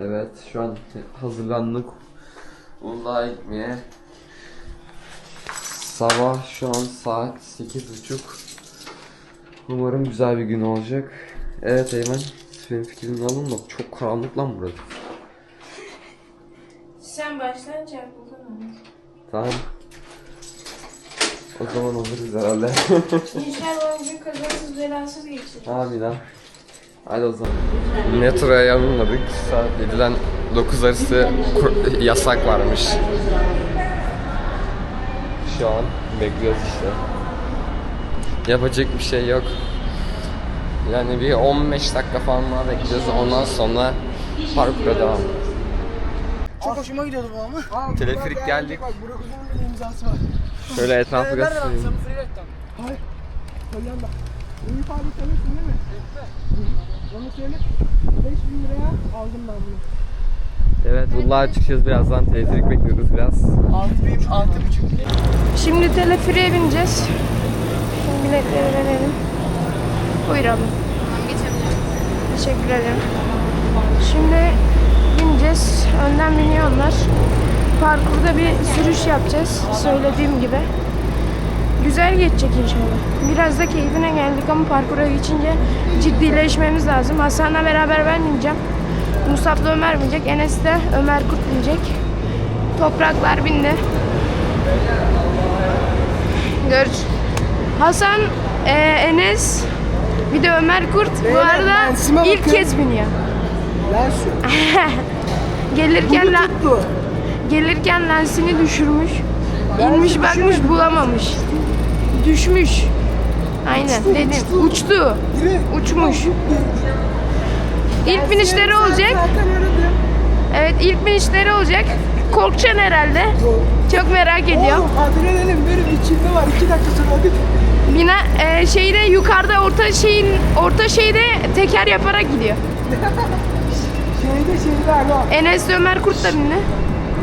Evet şu an hazırlandık Uludağ'a gitmeye. Sabah şu an saat 8.30. Umarım güzel bir gün olacak. Evet Eymen senin fikrini alın da çok karanlık lan burası. Sen başlayınca yapıldı Tamam. O zaman oluruz herhalde. İnşallah bugün kazasız belasız geçir. Amin ha. Hadi o zaman. Metroya yanılmadık. Saat 7'den 9 arası yasak varmış. Şu an bekliyoruz işte. Yapacak bir şey yok. Yani bir 15 dakika falan daha bekleyeceğiz. Ondan sonra parkura devam. Çok hoşuma gidiyordu bu ama. Teleferik geldik. Bak Burak Uzun'un imzası var. Şöyle etrafı göstereyim. Hayır. Hollanda. Bu ifade tanıyorsun değil mi? Onu söyle. 5000 liraya aldım ben bunu. Evet, Uludağ'a çıkacağız birazdan. Teleferik bekliyoruz biraz. 6000 6,5. Şimdi teleferiğe bineceğiz. Şimdi biletleri verelim. Buyur abla. Teşekkür ederim. Şimdi bineceğiz. Önden biniyorlar. Parkurda bir sürüş yapacağız. Söylediğim gibi. Güzel geçecek inşallah. Biraz da keyfine geldik ama parkura geçince ciddileşmemiz lazım. Hasan'la beraber ben bineceğim. Musab'la Ömer binecek. Enes de Ömer Kurt binecek. Topraklar bindi. Gör. Hasan, e, Enes, bir de Ömer Kurt bu Beyler, arada lensime ilk bakın. kez biniyor. Gelirken la, gelirken lensini düşürmüş. Lensi İnmiş bakmış bulamamış. Düşmüş. Aynen Uçtu, dedim. uçtu. Uçtu. Direkt. Uçmuş. İlk binişleri olacak. Evet ilk binişleri olacak. Korkacaksın herhalde. Yok. Çok merak ediyorum. Oğlum adrenalin benim içimde var. 2 dakika sonra hadi. Bina e, şeyde yukarıda orta şeyin orta şeyde teker yaparak gidiyor. Şeyde şeyde aga. Enes Ömer Kurt da bindi.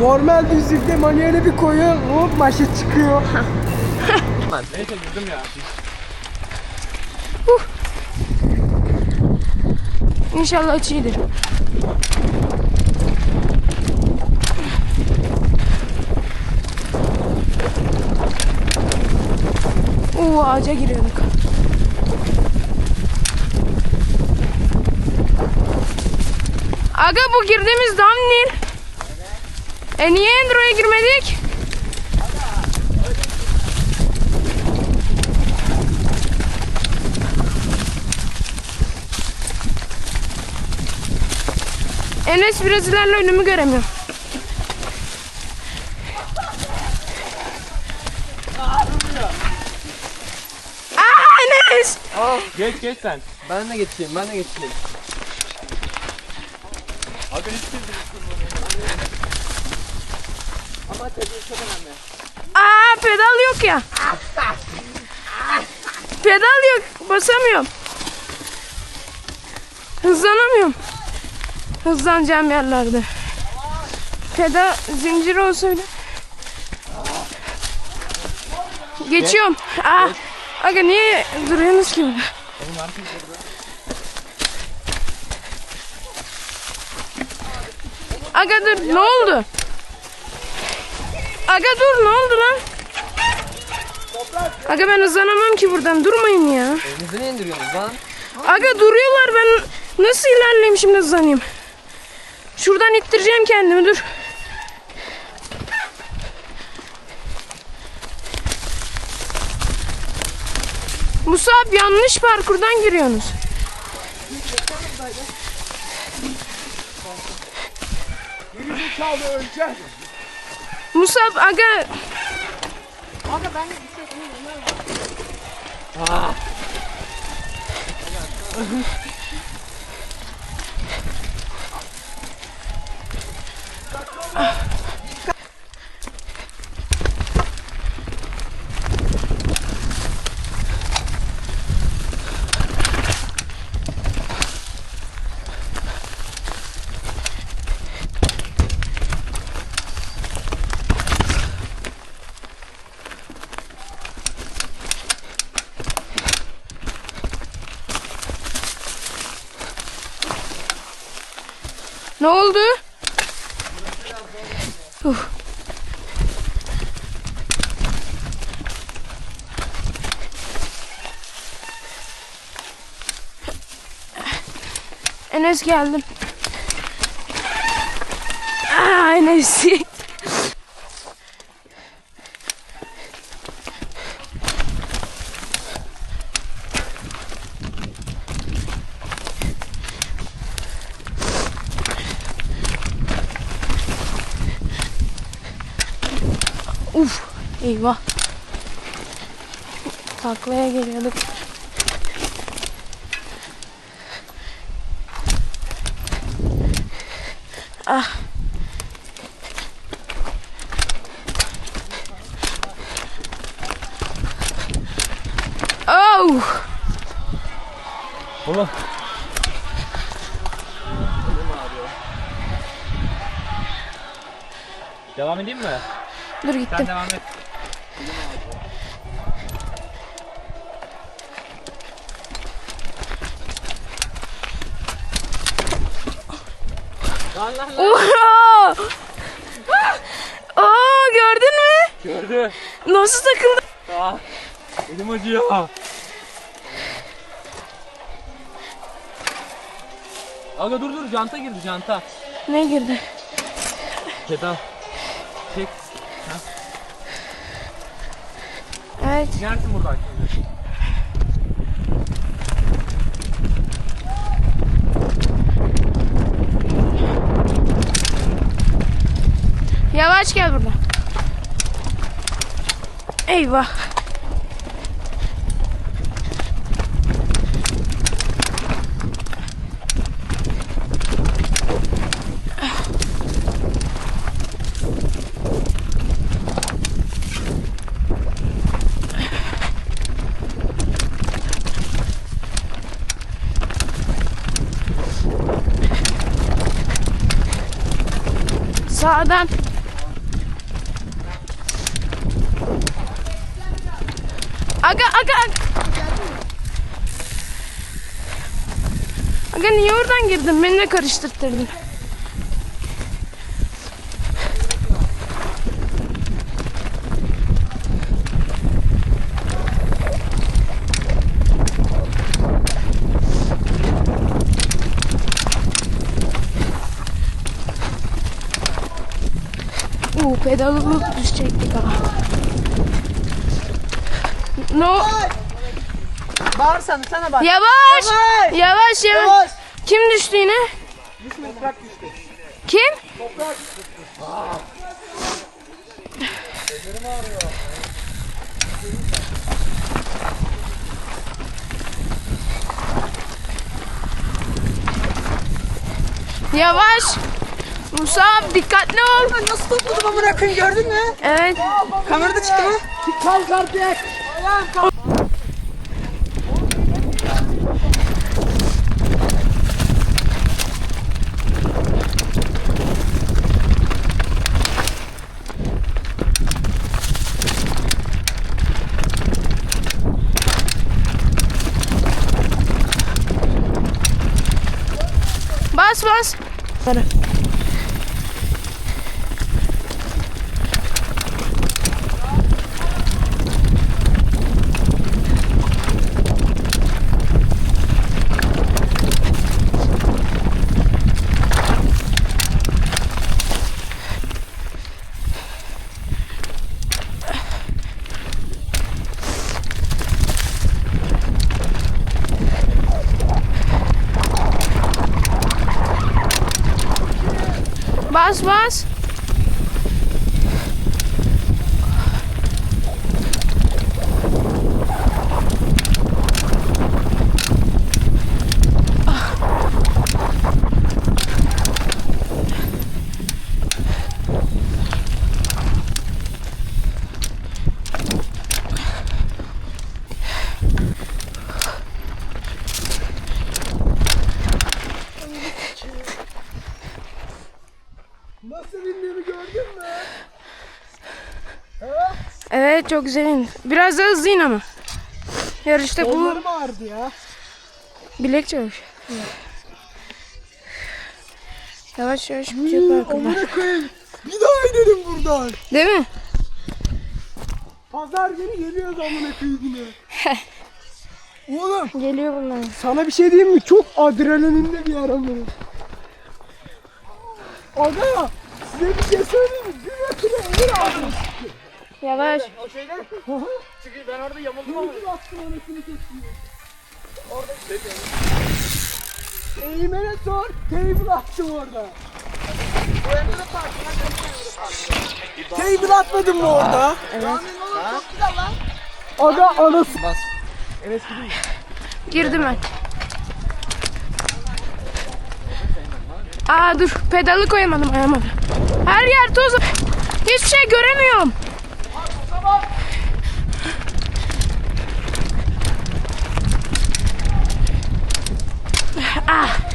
Normal düzlükte manuele bir koyuyor. Hop maşa çıkıyor. İnşallah açı iyidir. Oo ağaca giriyorduk. Aga bu girdiğimiz dam Nil. E niye Endro'ya girmedik? Enes biraz ilerle önümü göremiyorum. Aa Enes! Geç geç sen. Ben de geçeyim, ben de geçeyim. Abi hiç Aa pedal yok ya. Pedal yok. Basamıyorum. Hızlanamıyorum. Hızlanacağım yerlerde. Pedal zincir olsa bile. Geçiyorum. Aa. Aga niye duruyorsunuz ki burada? Aga dur ne oldu? Aga dur ne oldu lan? Aga ben hızlanamam ki buradan durmayın ya. Elinizi ne indiriyorsunuz lan? Aga duruyorlar ben nasıl ilerleyeyim şimdi hızlanayım? Şuradan ittireceğim kendimi dur. Musa abi yanlış parkurdan giriyorsunuz. Musa abi, aga. Aga ben de bir şey Ne oldu? Uf. Enes geldim. Aa, Enes. Uf, eyvah. Taklaya geliyorduk. Ah. Oh! Oğlum. Devam edeyim mi? Dur Sen gittim. devam et. Lan lan. Oha! Aa gördün mü? Gördü. Nasıl takıldı? Ah. Elim acıyor. Aga dur dur janta girdi janta. Ne girdi? Pedal. Çek. Evet. Inersin buradan şimdi. Yavaş gel buradan. Eyvah. Sağdan. Aga aga niye oradan girdin? Beni de karıştırttırdın. Uuu pedalı düşecektik ha. No. Bağırsana sana bak. Yavaş. Yavaş. Yavaş yavaş. Yavaş. Kim düştü yine? Düşme toprak düştü. Kim? Yavaş. Musa dikkatli ol. Nasıl topladım amına koyayım gördün mü? Evet. Kamerada çıktı mı? Kalk artık. Kalk. Bas bas. Bas bas. Nasıl bindiğimi gördün mü? Evet çok güzel in. Biraz da hızlı in ama. Yarışta bu Kollarım ağrıdı ya. bilek çalış. Yavaş yavaş bitiyor parkurlar. Amına koyayım. Bir daha inelim buradan. Değil mi? Pazar günü geliyoruz amına koyayım yine. Oğlum Geliyor bunlar. sana bir şey diyeyim mi? Çok adrenalinli bir yer amına. Aga size bir şey söyleyeyim mi? Bir metre emir aldım. Yavaş. Çünkü ben orada yamuldum ama. Attım anasını kestim. Orada Eğimene sor. Table attım orada. Table atmadın mı orada? Evet. Aga anası. Bas. Girdim ben. Aa dur pedalı koyamadım ayağıma. Her yer toz. Hiçbir şey göremiyorum. Ah.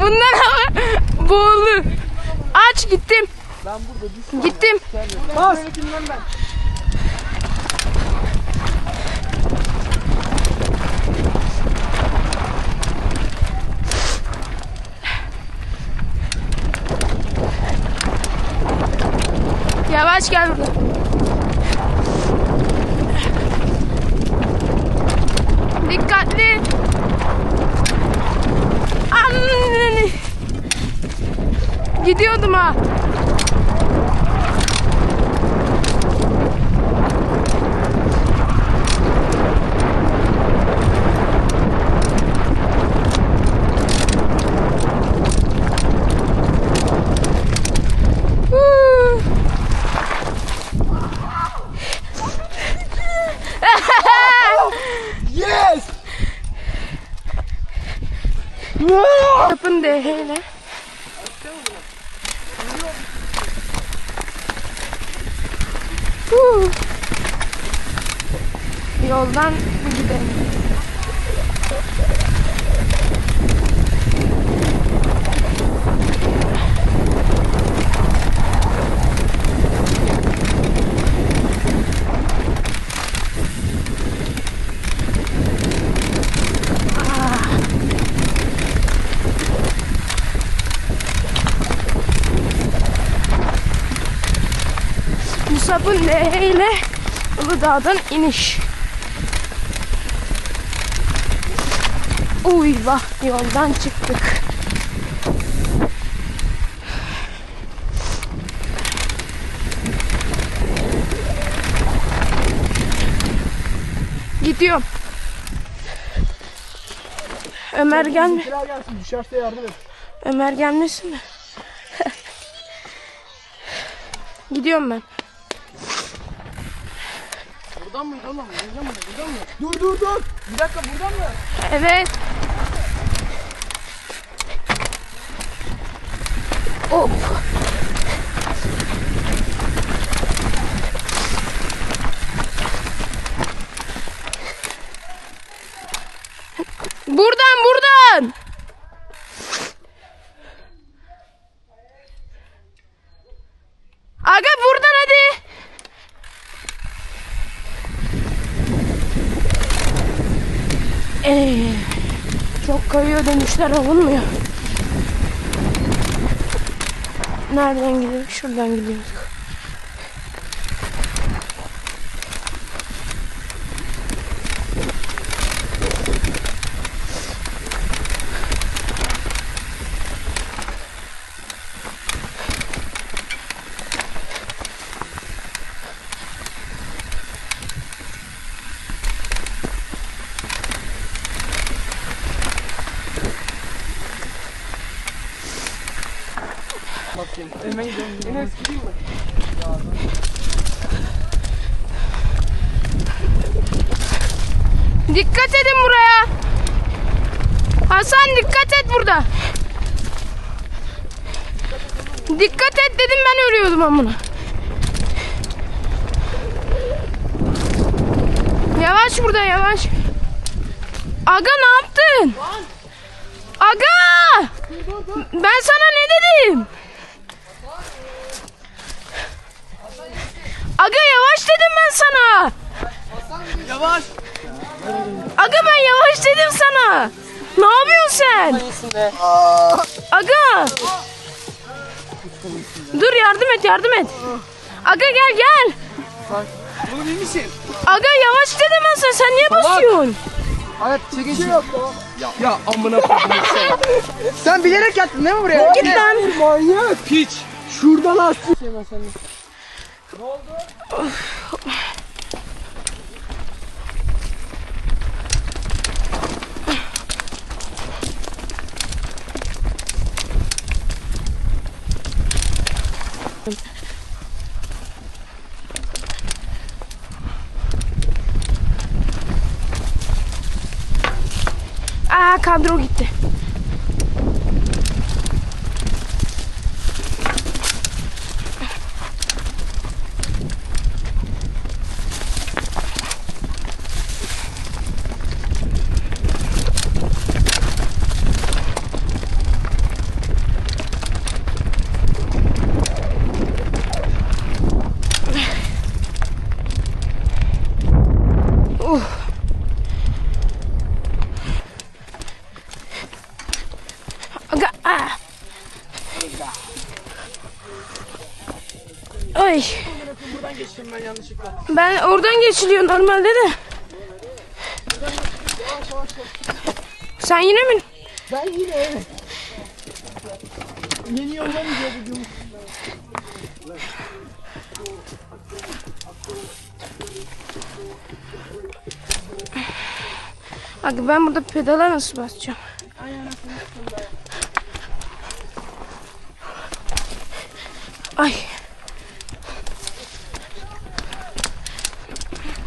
Bundan ama boğulu. Aç gittim. Ben burada bir Gittim. Bas. Yavaş gel burada. Dikkatli. Anneni. Gidiyordum ha. Yoldan gidelim. Musab'ın leheyle Uludağ'dan iniş. Uy vah yoldan çıktık. Gidiyorum. Ömer gelme. Gelsin düşerse yardım et. Ömer gelmesin mi? Gidiyorum ben. Buradan mıydı oğlum? Buradan mı? Buradan mı? Dur dur dur. Bir dakika buradan mı? Evet. Of. Buradan buradan. Aga buradan hadi. Ee, çok kayıyor demişler alınmıyor. Nereden gidiyoruz? Şuradan gidiyoruz. Dikkat et dedim ben ölüyordum amına. Yavaş burada yavaş. Aga ne yaptın? Aga! Ben sana ne dedim? Aga yavaş dedim ben sana. Yavaş. Aga ben yavaş dedim sana. Ne yapıyorsun sen? Aga. Dur yardım et yardım et. Aga gel gel. Oğlum iyi misin? Aga yavaş dedim ben sana. Sen niye basıyorsun? Evet çekin şey yok Ya, ya amına koyayım sen. sen bilerek yattın değil mi buraya? Git lan. Manyak. Piç. Şuradan astın. Şey ben Kadro gitti. Aa. Ay. Buradan geçtim ben yanlışlıkla. Ben oradan geçiliyor normalde de. Sen yine mi? Ben yine evet. Yeni yoldan gidiyor bugün. Aga ben burada pedala nasıl basacağım? Ay.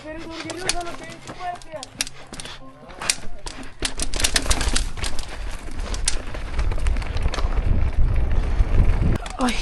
Aa teleferi doğru geliyor sana. Senin çıkma ya. Ay.